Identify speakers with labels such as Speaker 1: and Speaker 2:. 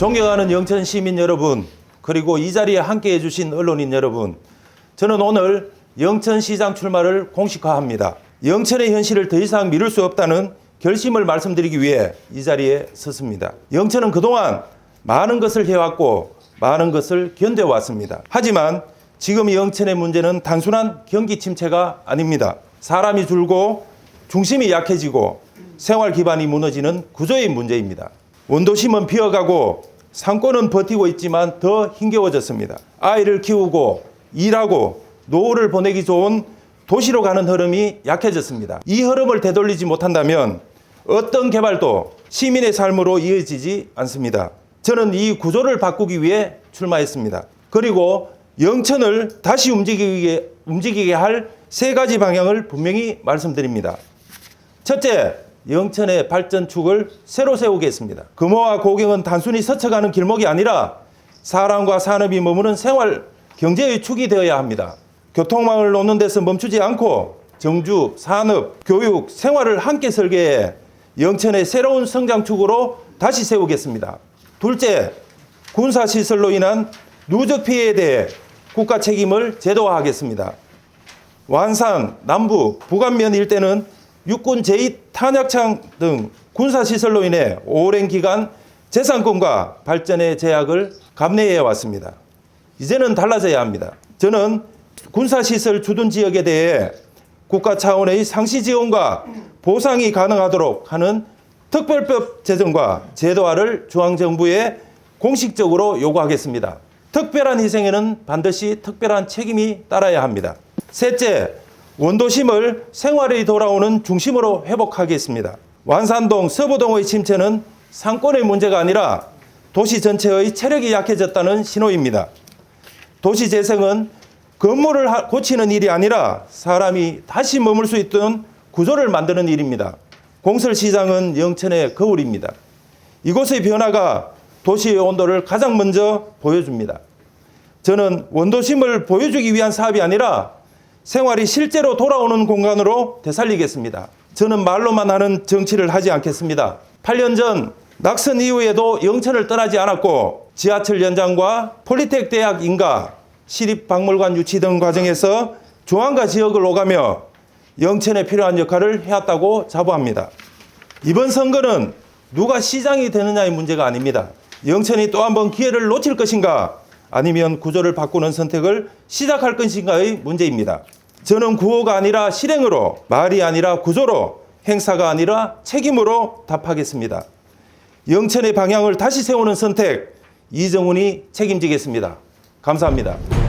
Speaker 1: 존경하는 영천 시민 여러분, 그리고 이 자리에 함께 해주신 언론인 여러분, 저는 오늘 영천시장 출마를 공식화합니다. 영천의 현실을 더 이상 미룰 수 없다는 결심을 말씀드리기 위해 이 자리에 섰습니다. 영천은 그동안 많은 것을 해왔고 많은 것을 견뎌왔습니다. 하지만 지금 영천의 문제는 단순한 경기 침체가 아닙니다. 사람이 줄고 중심이 약해지고 생활 기반이 무너지는 구조의 문제입니다. 원도심은 비어가고 상권은 버티고 있지만 더 힘겨워졌습니다. 아이를 키우고 일하고 노후를 보내기 좋은 도시로 가는 흐름이 약해졌습니다. 이 흐름을 되돌리지 못한다면 어떤 개발도 시민의 삶으로 이어지지 않습니다. 저는 이 구조를 바꾸기 위해 출마했습니다. 그리고 영천을 다시 움직이게, 움직이게 할 세 가지 방향을 분명히 말씀드립니다. 첫째, 영천의 발전축을 새로 세우겠습니다. 금호와 고경은 단순히 스쳐가는 길목이 아니라 사람과 산업이 머무는 생활 경제의 축이 되어야 합니다. 교통망을 놓는 데서 멈추지 않고 정주, 산업, 교육, 생활을 함께 설계해 영천의 새로운 성장축으로 다시 세우겠습니다. 둘째, 군사시설로 인한 누적 피해에 대해 국가 책임을 제도화하겠습니다. 완산, 남부, 북안면 일대는 육군 제2 탄약창 등 군사시설로 인해 오랜 기간 재산권과 발전의 제약을 감내해 왔습니다. 이제는 달라져야 합니다. 저는 군사시설 주둔 지역에 대해 국가 차원의 상시 지원과 보상이 가능하도록 하는 특별법 제정과 제도화를 중앙정부에 공식적으로 요구하겠습니다. 특별한 희생에는 반드시 특별한 책임이 따라야 합니다. 셋째, 원도심을 생활이 돌아오는 중심으로 회복하겠습니다. 완산동, 서부동의 침체는 상권의 문제가 아니라 도시 전체의 체력이 약해졌다는 신호입니다. 도시 재생은 건물을 하- 고치는 일이 아니라 사람이 다시 머물 수 있던 구조를 만드는 일입니다. 공설시장은 영천의 거울입니다. 이곳의 변화가 도시의 온도를 가장 먼저 보여줍니다. 저는 원도심을 보여주기 위한 사업이 아니라 생활이 실제로 돌아오는 공간으로 되살리겠습니다. 저는 말로만 하는 정치를 하지 않겠습니다. 8년 전 낙선 이후에도 영천을 떠나지 않았고 지하철 연장과 폴리텍 대학 인가, 시립박물관 유치 등 과정에서 중앙가 지역을 오가며 영천에 필요한 역할을 해왔다고 자부합니다. 이번 선거는 누가 시장이 되느냐의 문제가 아닙니다. 영천이 또 한 번 기회를 놓칠 것인가 아니면 구조를 바꾸는 선택을 시작할 것인가의 문제입니다. 저는 구호가 아니라 실행으로 말이 아니라 구조로 행사가 아니라 책임으로 답하겠습니다. 영천의 방향을 다시 세우는 선택 이정훈이 책임지겠습니다. 감사합니다.